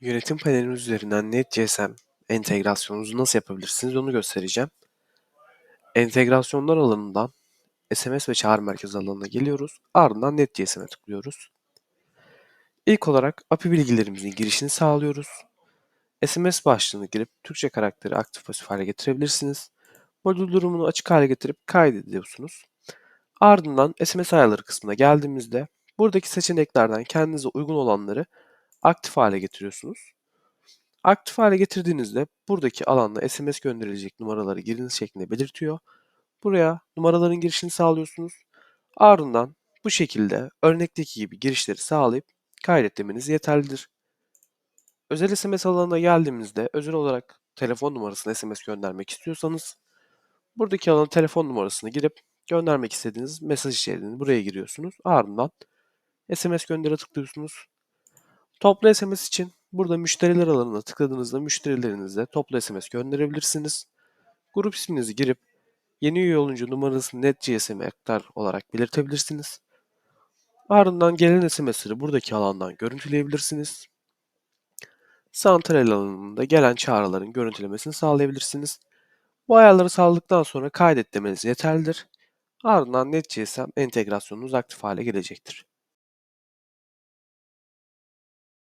Yönetim paneliniz üzerinden NetGSM entegrasyonunuzu nasıl yapabilirsiniz onu göstereceğim. Entegrasyonlar alanından SMS ve çağrı merkezi alanına geliyoruz. Ardından NetGSM'e tıklıyoruz. İlk olarak API bilgilerimizin girişini sağlıyoruz. SMS başlığını girip Türkçe karakteri aktif pasif hale getirebilirsiniz. Modül durumunu açık hale getirip kaydediyorsunuz. Ardından SMS ayarları kısmına geldiğimizde buradaki seçeneklerden kendinize uygun olanları aktif hale getiriyorsunuz. Aktif hale getirdiğinizde buradaki alanda SMS gönderilecek numaraları giriniz şeklinde belirtiyor. Buraya numaraların girişini sağlıyorsunuz. Ardından bu şekilde örnekteki gibi girişleri sağlayıp kaydet demeniz yeterlidir. Özel SMS alanına geldiğimizde özel olarak telefon numarasına SMS göndermek istiyorsanız buradaki alanın telefon numarasını girip göndermek istediğiniz mesaj içeriğini buraya giriyorsunuz. Ardından SMS göndere tıklıyorsunuz. Toplu SMS için burada müşteriler alanına tıkladığınızda müşterilerinizle toplu SMS gönderebilirsiniz. Grup isminizi girip yeni üye olunca numarasını NetGSM'e aktar olarak belirtebilirsiniz. Ardından gelen SMS'leri buradaki alandan görüntüleyebilirsiniz. Santral alanında gelen çağrıların görüntülemesini sağlayabilirsiniz. Bu ayarları sağladıktan sonra kaydet demeniz yeterlidir. Ardından NetGSM entegrasyonunuz aktif hale gelecektir.